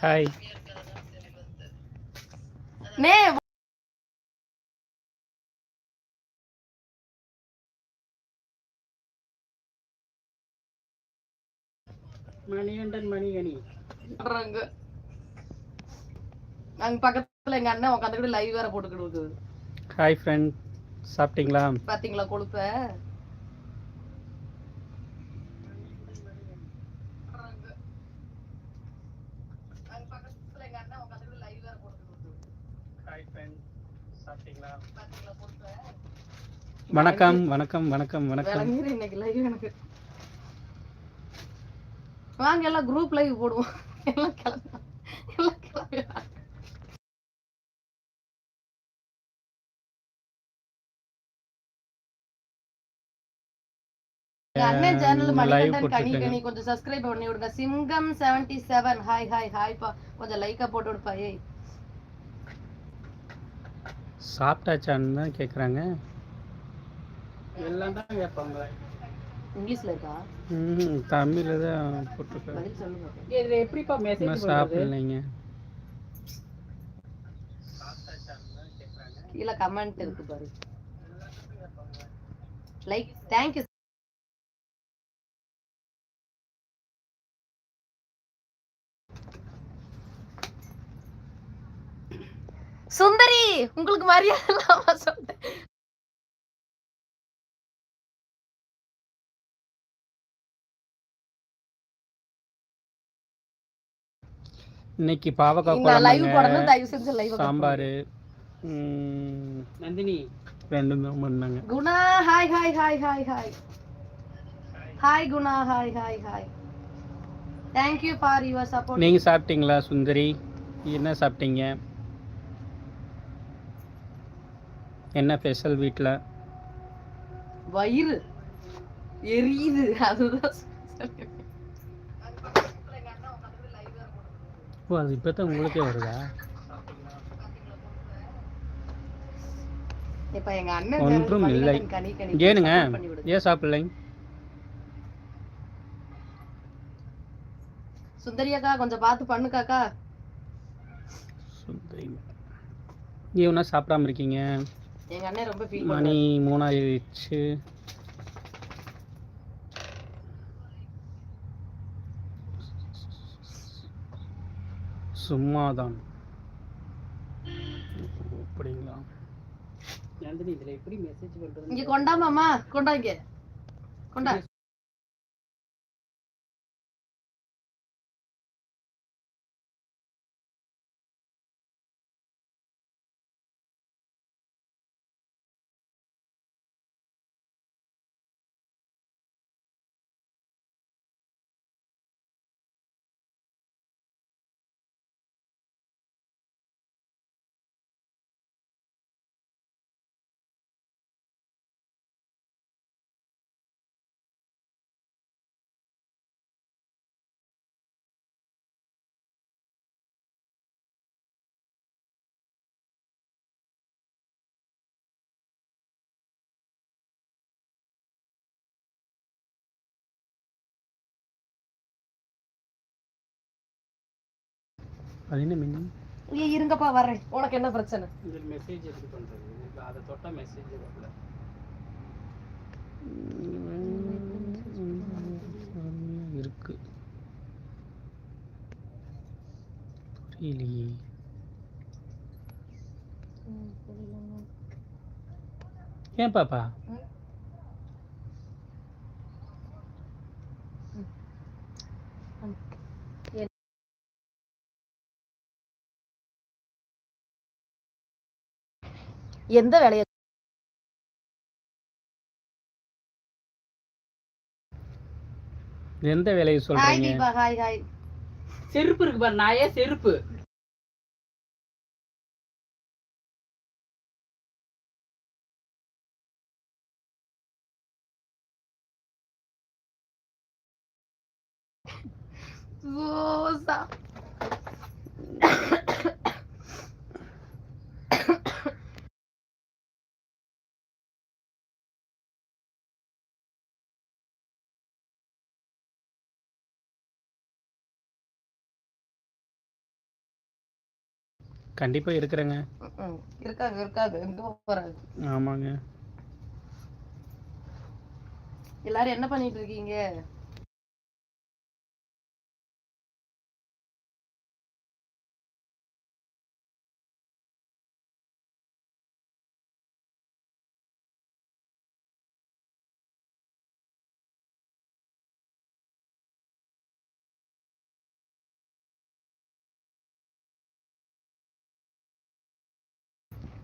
Hi நே மணிகண்டன் மணிகணி அங்க பக்கத்துல எங்க அண்ணன் உட்காந்துக்கிட்டு லைவ் வேற போட்டுக்கிட்டு இருக்குது. ஹாய் ஃப்ரெண்ட் சாப்பிட்டீங்களா? பாத்தீங்களா கொழுப்ப? வணக்கம் வணக்கம் வணக்கம் வணக்கம். இன்னைக்கு லைவ் எனக்கு. வாங்க எல்லாம் குரூப் லைவ் போடுவோம். எல்லாம் கிளம்பி எல்லாம் கிளம்பி. வாங்க. எங்க அண்ணன் சேனல் மணிகண்டன் கனி கனி கொஞ்சம் சப்ஸ்கிரைப் பண்ணி விடுங்க. சிங்கம் செவன்டி செவன் ஹாய் ஹாய் ஹாய்ப்பா கொஞ்சம் லைக்கா போட்டு விடுப்பா ஏய். சாப்பிட்டாச்சான்னு தான் கேட்குறாங்க எல்லாம் தான் கேட்பாங்க. இங்கிலீஷ்ல இருக்கா? ம் தமிழில் தான் போட்டிருக்கேன் பதில் சொல்லுங்க. இதுல எப்படிப்பா மெசேஜ் சாப்பிடலைங்க. கீழே கமெண்ட் இருக்கு பாரு. லைக் தேங்க்யூ சுந்தரி உங்களுக்கு மரியாதை இல்லாம சொல்றேன். இன்னைக்கு பாவக்காய் நான் லைவ் குழம்புங்க போடணும் தயவு செஞ்சு லைவ் சாம்பார் நந்தினி. ரெண்டும் தான் பண்ணாங்க Guna hi hi hi hi hi hi Guna hi hi hi thank you for your support நீங்கள் சாப்பிட்டீங்களா சுந்தரி? என்ன சாப்பிட்டீங்க? என்ன ஸ்பெஷல் வீட்டில் வயிறு. எரியுது. அதுதான். ஓ அது இப்போ தான் உங்களுக்கே வருதா? ஒன்றும் இல்லை. ஏனுங்க. ஏன் சாப்பிடலை? சுந்தரி அக்கா கொஞ்சம் பார்த்து பண்ணுக்காக்கா. சுந்தரி. ஈவனா சாப்பிடாம இருக்கீங்க? எங்க அண்ணன் ரொம்ப ஃபீல் மணி மூணாயிருச்சு சும்மாதான். அப்படிங்களா? நந்தினி இதுல எப்படி மெசேஜ் பண்றது இங்க கொண்டாமாமா கொண்டாங்க. கொண்டா. அது என்ன மின்னி ஏய் இருங்கப்பா வர்றேன். உனக்கு என்ன பிரச்சனை? இதுல மெசேஜ் எப்படி பண்றது? அதை தொட்டா மெசேஜ் வரல இருக்கு. புரியலையே. ஏன் பாப்பா? எந்த வேலைய எந்த வேலையை ஹாய் சொல்றீங்க? ஹாய் ஹாய் செருப்பு இருக்கு பாரு நாயே செருப்பு. ரோசா கண்டிப்பாக இருக்கிறேங்க. ம்ம். இருக்காங்க இருக்காங்க எங்க போறாங்க ஆமாங்க. எல்லாரும் என்ன பண்ணிட்டு இருக்கீங்க?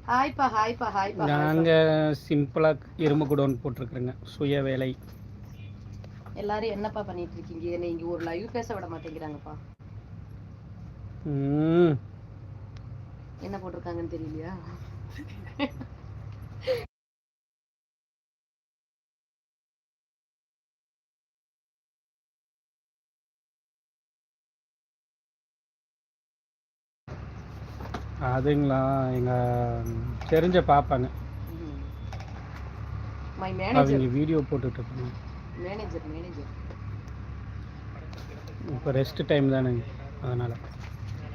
ஹாய்ப்பா ஹாய்ப்பா ஹாய்ப்பா நாங்கள் சிம்பிளாக இரும்பு குடோன் போட்டிருக்குறோங்க. சுய வேலை. எல்லாரும் என்னப்பா பண்ணிட்டு இருக்கீங்க நீங்க ஒரு லைவ் பேச விட மாட்டேங்கிறாங்கப்பா. என்ன போட்டிருக்காங்கன்னு தெரியலையா? அதுங்களா எங்கள் தெரிஞ்ச பார்ப்பாங்க மை மேனேஜர் அவங்க வீடியோ போட்டுட்ருக்காங்க மேனேஜர் மேனேஜர் இப்போ ரெஸ்ட் டைம் தானேங்க அதனால்.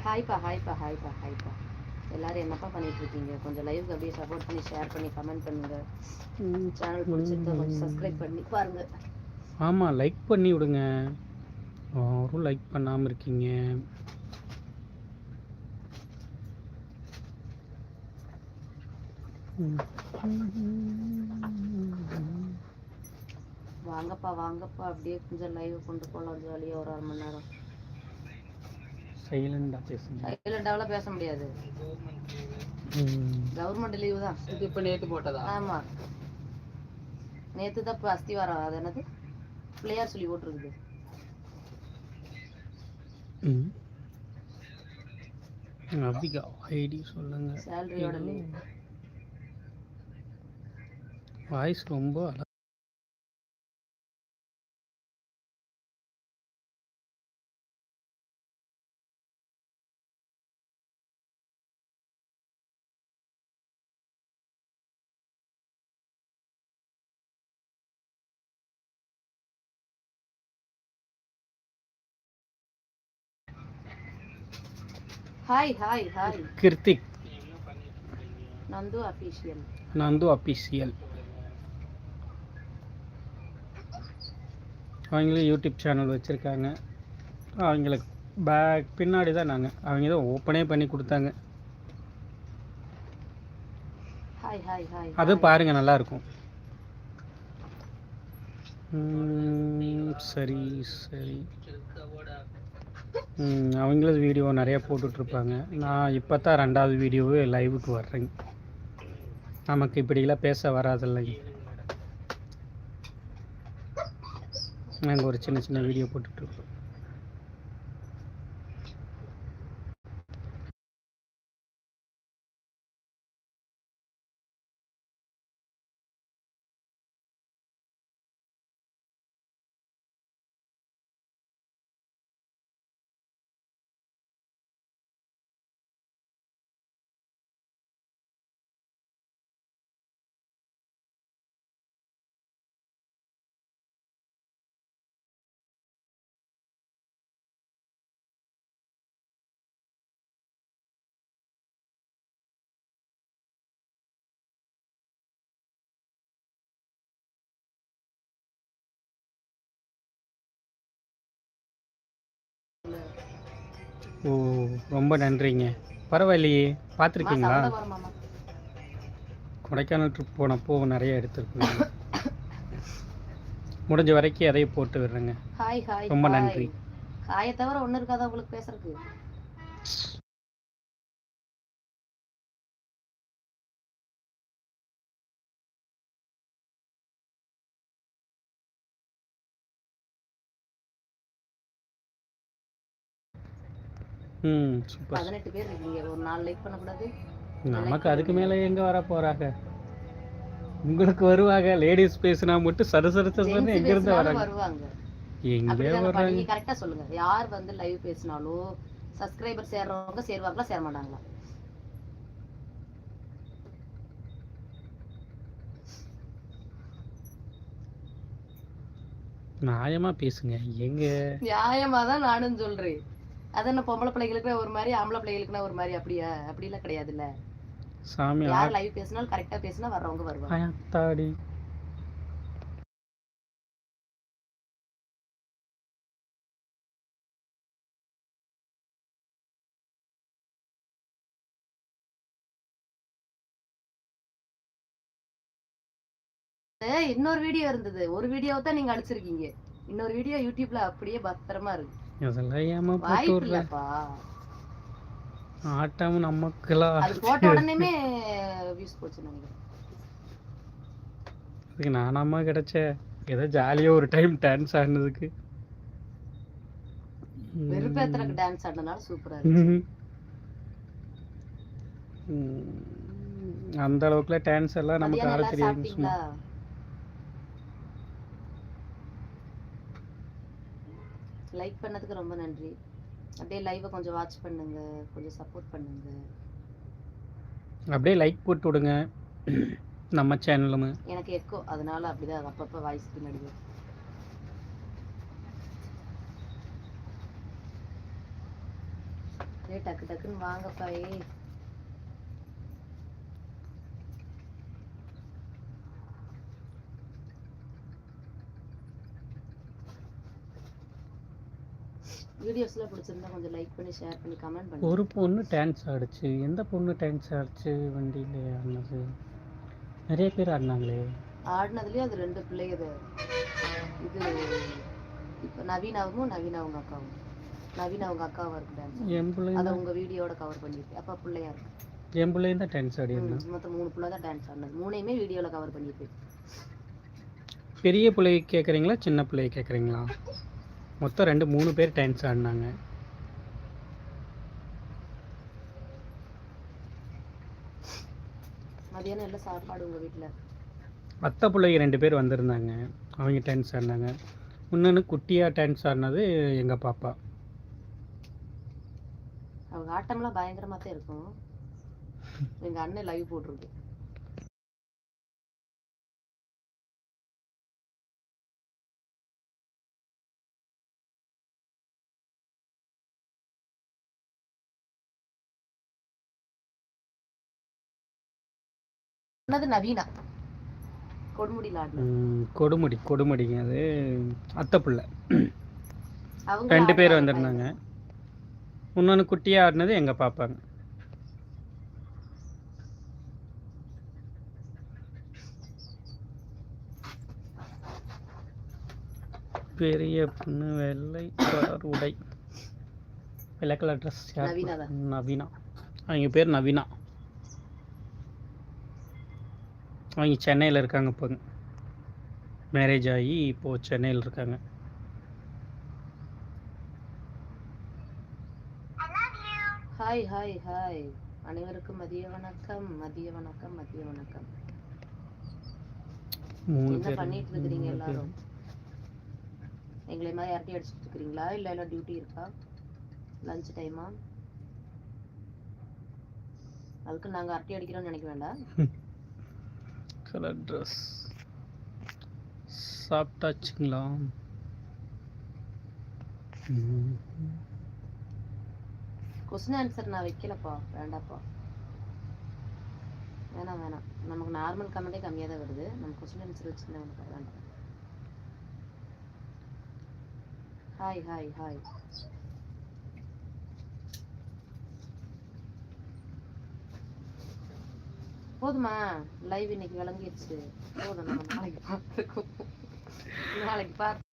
ஹாய்ப்பா ஹாய்ப்பா ஹாய்ப்பா ஹாய்ப்பா எல்லாரும் என்னப்பா பண்ணிட்டு இருக்கீங்க? கொஞ்சம் லைவ் அப்படியே சப்போர்ட் பண்ணி ஷேர் பண்ணி கமெண்ட் பண்ணுங்க. சேனல் பிடிச்சிருந்தா கொஞ்சம் சப்ஸ்கிரைப் பண்ணி பாருங்க. ஆமாம் லைக் பண்ணி விடுங்க. யாரும் லைக் பண்ணாமல் இருக்கீங்க. வாங்கப்பா வாங்கப்பா. அப்படியே கொஞ்சம் லைவ் கொண்டு போகலாம் ஜாலியாக ஒரு அரை மணி நேரம். சைலண்டாக பேசுங்க. சைலண்டாவெல்லாம் பேச முடியாது. கவர்மெண்ட் லீவு தான். இது இப்ப நேத்து போட்டதா? ஆமா. நேத்து தான் இப்போ அஸ்திவாரம் அது என்னது? பிள்ளையார் சொல்லி போட்டிருக்குது. ம். அபிகா ஐடி சொல்லுங்க. சேலரியோட லீவ் வாய்ஸ் ரொம்ப அழ hi hi hi Kiruthik. Nandu official Nandu official அவங்களும் யூடியூப் சேனல் வச்சுருக்காங்க. அவங்களுக்கு பேக் பின்னாடி தான் நாங்கள் அவங்க தான் ஓப்பனே பண்ணி கொடுத்தாங்க. அது பாருங்க நல்லா இருக்கும். ம், சரி சரி. அவங்களும் வீடியோ நிறைய போட்டுட்ருப்பாங்க. நான் இப்போ தான் ரெண்டாவது வீடியோவே லைவுக்கு வர்றேங்க நமக்கு இப்படிலாம் பேச வராதில்லைங்க. நாங்கள் ஒரு சின்ன சின்ன வீடியோ போட்டுட்ருக்கோம் ஓ ரொம்ப நன்றிங்க. பரவாயில்லையே பார்த்துருக்கீங்களா? கொடைக்கானல் ட்ரிப் போனப்போ நிறைய எடுத்துருக்குங்க. முடிஞ்ச வரைக்கும் அதையும் போட்டு விடுறேங்க. ரொம்ப. நன்றி. ஹாயை தவிர ஒண்ணு இருக்காதா உங்களுக்கு பேசுறதுக்கு? ம் சூப்பர் பதினெட்டு பேர் இருக்கீங்க. ஒரு நாலு லைக் பண்ணக்கூடாது. நமக்கு அதுக்கு மேலே எங்கே வர போகிறாங்க உங்களுக்கு வருவாங்க. லேடிஸ் பேசுனா மட்டும் சரு சரு சருன்னு எங்கேருந்து வராங்க? வருவாங்க. எங்கே வர்றாங்க? நீங்க கரெக்டா சொல்லுங்க. யார் வந்து லைவ் பேசினாலும் சப்ஸ்கிரைபர் சேர்றவங்க சேருவாங்களா சேர மாட்டாங்களா நியாயமா பேசுங்க. எங்க? நியாயமா தான் நானும் சொல்றேன். அது என்ன பொம்பளை பிள்ளைகளுக்கு ஒரு மாதிரி ஆம்பளை பிள்ளைகளுக்குனா ஒரு மாதிரி அப்படியா? அப்படிலாம் கிடையாதுல்ல. சாமி யார் லைவ் பேசினாலும் கரெக்டா பேசினா வர்றவங்க வருவாங்க. ஏய், இன்னொரு வீடியோ இருந்தது. ஒரு வீடியோவை தான் நீங்க அடிச்சிருக்கீங்க. இன்னொரு வீடியோ யூடியூப்ல அப்படியே பத்திரமா இருக்கு. அதெல்லாம் ஏமா போட்டு விடுற ஆட்டம் நமக்குலாம் அதுக்கு நானாம்மா கிடைச்ச. ஏதோ ஜாலியாக ஒரு டைம் டான்ஸ் ஆடினதுக்கு. வெறுப்பேத்துறக்கு டான்ஸ் ஆடினால சூப்பரா. அந்த அளவுக்குலாம் டான்ஸ் எல்லாம் நமக்கு ஆட தெரியாது சாப்பிட்டீங்களா லைக் பண்ணதுக்கு ரொம்ப நன்றி. அப்படியே லைவை கொஞ்சம் வாட்ச் பண்ணுங்க. கொஞ்சம் சப்போர்ட் பண்ணுங்க. அப்படியே லைக் போட்டு விடுங்க. நம்ம சேனலும் எனக்கு எக்கோ அதனால அப்படிதான் அப்பப்ப வாய்ஸ் பின்னாடி டக்கு டக்குன்னு வாங்கப்பா ஏய். வீடியோஸ்ல பிடிச்சிருந்தா கொஞ்சம் லைக் பண்ணி ஷேர் பண்ணி கமெண்ட் பண்ணுங்க. ஒரு பொண்ணு டான்ஸ் ஆடுச்சு. எந்த பொண்ணு டான்ஸ் ஆடுச்சு வண்டியில் ஆடினது? நிறைய பேர் ஆடினாங்களே. ஆடினதுலயே அது ரெண்டு பிள்ளைங்க இது இப்போ நவீனாவும் நவீனா அவங்க அக்காவும். நவீனா அவங்க அக்காவும் இருக்கு டான்ஸ் என் பிள்ளை அதை உங்க வீடியோட கவர் பண்ணிருக்கு அப்பா பிள்ளையா இருக்கு. என் பிள்ளையும் தான் டான்ஸ் ஆடியிருந்தேன் மொத்தம் மூணு பிள்ளை தான் டான்ஸ் ஆடினது. மூணையுமே வீடியோல கவர் பண்ணிருக்கு பெரிய பிள்ளைய கேட்குறீங்களா சின்ன பிள்ளைய கேட்குறீங்களா மொத்தம் ரெண்டு மூணு பேர் டான்ஸ் ஆடினாங்க. மதியானம் எல்லாம் சாப்பாடு உங்க வீட்ல? அத்தை பிள்ளைங்க ரெண்டு பேர் வந்திருந்தாங்க. அவங்க டான்ஸ் ஆடினாங்க. இன்னொன்று குட்டியாக டான்ஸ் ஆடினது எங்கள் பாப்பா. அவங்க ஆட்டம்லாம் பயங்கரமா தான் இருக்கும். எங்க அண்ணன் லைவ் போட்டிருக்கு. என்னது நவீனா. கொடுமுடியில் கொடுமுடி கொடுமுடிங்க. அது அத்தை பிள்ளை. அவங்க ரெண்டு பேர் வந்திருந்தாங்க. இன்னொன்று குட்டியாக ஆடினது எங்கள் பாப்பாங்க. பெரிய பொண்ணு வெள்ளை கலர் உடை. வெள்ளை கலர் ட்ரெஸ். நவீனா. அவங்க பேர் நவீனா. அவங்க சென்னையில் இருக்காங்க இப்போ மேரேஜ் ஆகி இப்போது சென்னையில் இருக்காங்க. ஹாய் ஹாய் ஹாய் அனைவருக்கும் மதிய வணக்கம் மதிய வணக்கம் மதிய வணக்கம். என்ன பண்ணிட்டு இருக்கிறீங்க. எல்லாரும்? எங்களை மாதிரி அரட்டி அடிச்சுட்டு இருக்கிறீங்களா இல்ல எல்லாம் டியூட்டி இருக்கா? லஞ்ச் டைமா அதுக்கு நாங்க அரட்டி அடிக்கிறோம்னு நினைக்க வேண்டாம். கலர் ட்ரெஸ் சாப்பிட்டாச்சுங்களா? கொஸ்டின் ஆன்சர் நான் வைக்கலப்பா வேண்டாப்பா. வேணாம் வேணாம். நமக்கு நார்மல் கமெண்டே கம்மியாக தான் வருது. நம்ம கொஸ்டின் ஆன்சர் வச்சுருந்தா வேண்டாம் ஹாய் ஹாய் ஹாய் போதுமா? லைவ் இன்னைக்கு விளங்கிடுச்சு. போதும் நம்ம நாளைக்கு பார்த்துக்கோ நாளைக்கு பார்த்து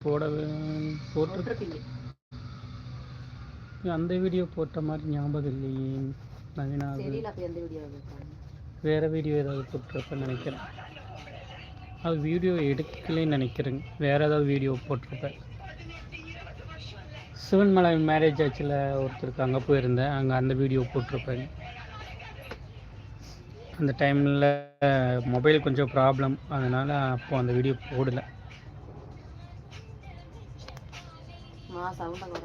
போட போட்டு போட்டிருப்பீங்க அந்த வீடியோ போட்ட மாதிரி ஞாபகம் இல்லையே நவீனா அது. தெரியல அப்ப எந்த வீடியோ இருக்காங்க வேற வீடியோ ஏதாவது போட்டிருப்பேன்னு நினைக்கிறேன். அது வீடியோ எடுக்கலைன்னு நினைக்கிறேங்க வேற ஏதாவது வீடியோ போட்டிருப்பேன். சிவன்மலை மேரேஜ் ஆச்சில் ஒருத்தருக்கு அங்கே போயிருந்தேன். அங்கே அந்த வீடியோ போட்டிருப்பேன். அந்த டைமில் மொபைல் கொஞ்சம் ப்ராப்ளம் அதனால் அப்போ அந்த வீடியோ போடல. மா சவுண்ட வர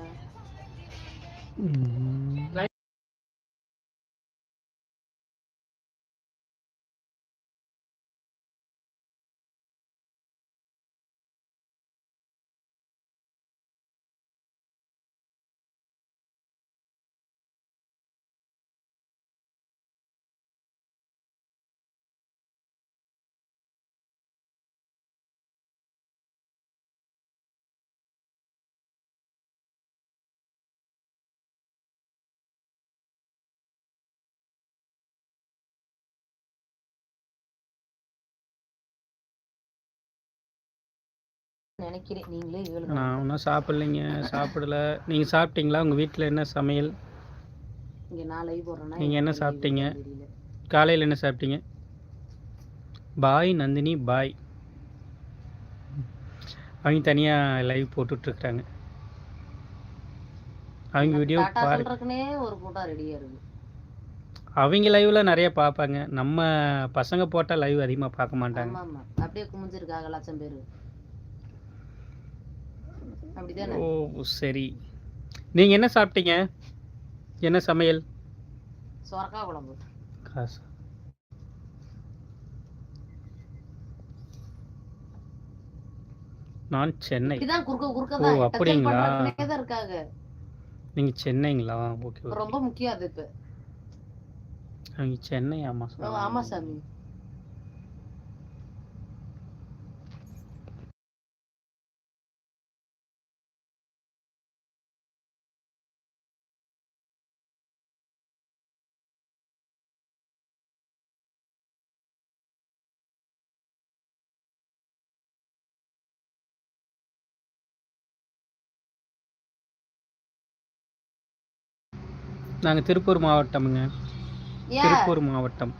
நினைக்கிறேன். நீங்களே ஏழு நான் ஒன்றும் சாப்பிட்லைங்க. சாப்பிடல. நீங்கள் சாப்பிட்டீங்களா? உங்கள் வீட்டில் என்ன சமையல்? இங்க நான் லைவ் போடுறேன்னா நீங்க என்ன சாப்பிட்டீங்க? காலையில் என்ன சாப்பிட்டீங்க? பாய் நந்தினி பாய். அவங்க தனியாக லைவ் போட்டுட்ருக்குறாங்க. அவங்க வீடியோ டாட்டா பாரு. சொல்றதுக்குனே ஒரு கூட்டம் ரெடியா இருக்கு. அவங்க லைவில் நிறைய பார்ப்பாங்க. நம்ம பசங்க போட்டால் லைவ் அதிகமாக பார்க்க மாட்டாங்க. அப்படியே குமிஞ்சிருக்காங்க லட்சம் பேரு. அப்படிதானே? ஓ சரி. நீங்கள் என்ன சாப்பிட்டீங்க? என்ன சமையல்? சொரக்கா குழம்பு. காசு. நான் சென்னை. இப்படிதான் குறுக்க குறுக்க ஓ, தான் touch அப்படிங்களா? தான் இருக்காங்க. நீங்கள் சென்னைங்களா? ஓகே ரொம்ப முக்கியம் அது இப்ப. சென்னை ஆமாம் ஓ, ஆமா சாமி. நாங்கள் திருப்பூர் மாவட்டமுங்க. திருப்பூர் மாவட்டம்.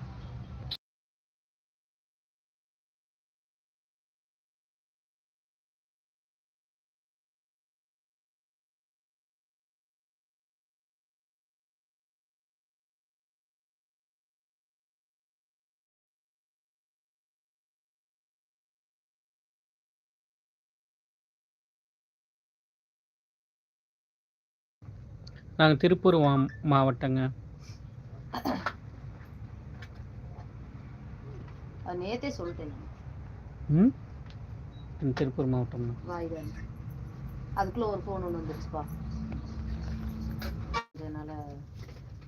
நாங்கள் திருப்பூர் மா மாவட்டங்க. நேத்தே சொல்லிட்டேன். ம்? திருப்பூர் மாவட்டம் தான் அதுக்குள்ள ஒரு ஃபோன் ஒன்று வந்துருச்சுப்பா அதனால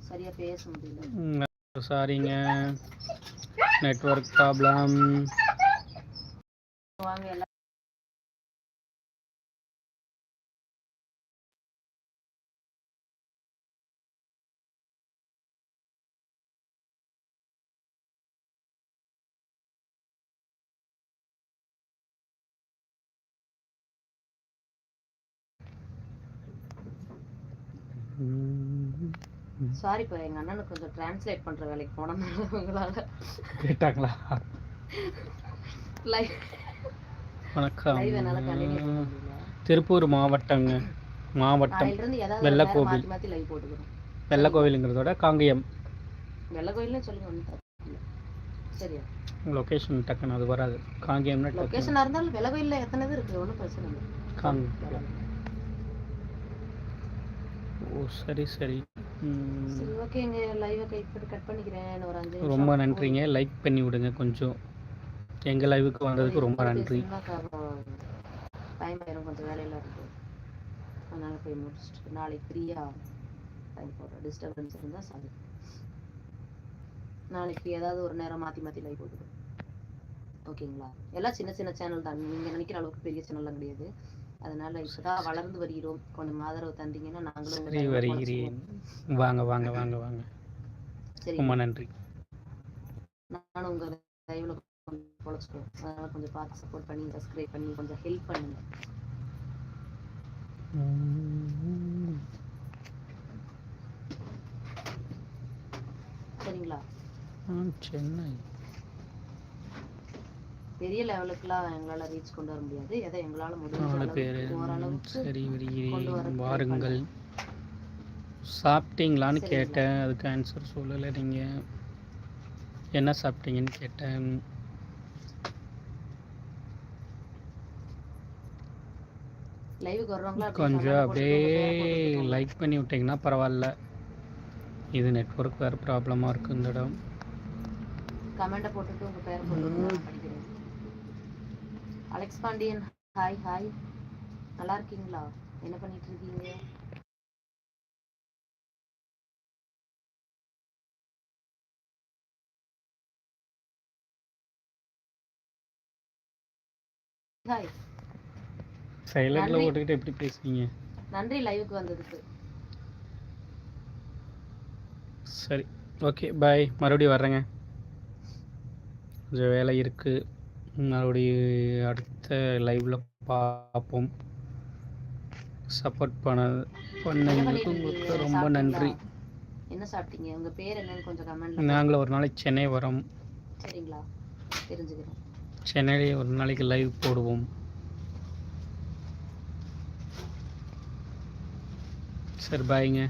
சரியா பேச முடியல. சாரிங்க நெட்வொர்க் ப்ராப்ளம் வாங்க எல்லாம் சாரிப்பா எங்க அண்ணனுக்கு கொஞ்சம் டிரான்ஸ்லேட் பண்ற வேலைக்கு போனதுனால உங்களால கேட்டாங்களா? லைவ் வணக்கம். லைவ் என்னால கண்டினியூ பண்ண முடியல. திருப்பூர் மாவட்டங்க மாவட்டம் ஏதாவது நேரம் வெள்ளக்கோவில். மாத்தி மாத்தி லைவ் போட்டுக்கிறோம். வெள்ள கோவிலுங்கிறதோட காங்கேயம். வெள்ள கோயில்னு சொல்லுங்க ஒன்றும் தப்பு இல்லை. சரியா? லொக்கேஷன் டக்குன்னு அது வராது. காங்கேயம்னா டக்குன்னு. லொகேஷனா இருந்தாலும் வெள்ள கோயில்ல எத்தனை இது இருக்கு? ஒன்றும் பிரச்சனை இல்லை. காங் ஓ சரி சரி. சரி ஓகே எங்க லைவை கட் கட் பண்ணிக்கிறேன். ஒரு அஞ்சு. ரொம்ப நன்றிங்க. லைக் பண்ணி விடுங்க கொஞ்சம். எங்கள் லைவுக்கு வந்ததுக்கு ரொம்ப நன்றி. டைம் ஆயிரும் கொஞ்சம் வேலையில இருக்கு. அதனால போய் முடிச்சுட்டு நாளைக்கு ஃப்ரீயா டைம் போடுறேன் டிஸ்டர்பன்ஸ் இருந்தா சாரி நாளைக்கு ஏதாவது ஒரு நேரம் மாத்தி மாத்தி லைவ் போட்டுக்கிறேன் ஓகேங்களா எல்லாம் சின்ன சின்ன சேனல் தான். நீங்க நினைக்கிற அளவுக்கு பெரிய சேனல்லாம் கிடையாது. அதனால இப்பதான் வளர்ந்து வருகிறோம். கொஞ்சம் ஆதரவு தந்தீங்கன்னா நாங்களும் சரி வருகிறேன். வாங்க வாங்க வாங்க வாங்க. சரி. ரொம்ப நன்றி. நானும் உங்க லைவ்ல கொஞ்சம் பொழைச்சிக்குவோம் அதனால கொஞ்சம் பார்த்து சப்போர்ட் பண்ணி சப்ஸ்கிரைப் பண்ணி கொஞ்சம் ஹெல்ப் பண்ணுங்க. சரிங்களா? சென்னை. பெரிய லெவலுக்குலாம் எங்களால ரீச் கொண்டு வர முடியாது. எதை எங்களால முடிஞ்ச ஓரளவுக்கு சரி வருகிறேன் வாருங்கள். சாப்பிட்டீங்களான்னு. கேட்டேன். அதுக்கு ஆன்சர் சொல்லலை நீங்கள் என்ன சாப்பிட்டீங்கன்னு கேட்டேன். கொஞ்சம் அப்படியே லைக் பண்ணி விட்டிங்கன்னா பரவாயில்ல. இது நெட்வொர்க் வேறு ப்ராப்ளமாக இருக்குது இந்த இடம். கமெண்ட்டை போட்டுட்டு உங்க பேரை அலெக்ஸ் பாண்டியன் ஹாய் ஹாய் நல்லா இருக்கீங்களா? என்ன பண்ணிட்டு இருக்கீங்க? ஹாய் சைலண்டில். போட்டுக்கிட்டு எப்படி பேசுவீங்க நன்றி லைவுக்கு வந்ததுக்கு. சரி ஓகே பாய் மறுபடியும் வர்றேங்க. கொஞ்சம் வேலை இருக்குது மறுபடியும் அடுத்த லைவில் பார்ப்போம். சப்போர்ட் பண்ண பண்ணிட்டு உங்களுக்கு? ரொம்ப நன்றி? என்ன சாப்பிட்டீங்க? உங்க பேர் என்னன்னு கொஞ்சம் கமெண்ட்ல நாங்களும் ஒரு நாளைக்கு சென்னை வரோம். சரிங்களா? தெரிஞ்சுக்கிறேன் சென்னையிலே ஒரு நாளைக்கு லைவ் போடுவோம். சரி பாய்ங்க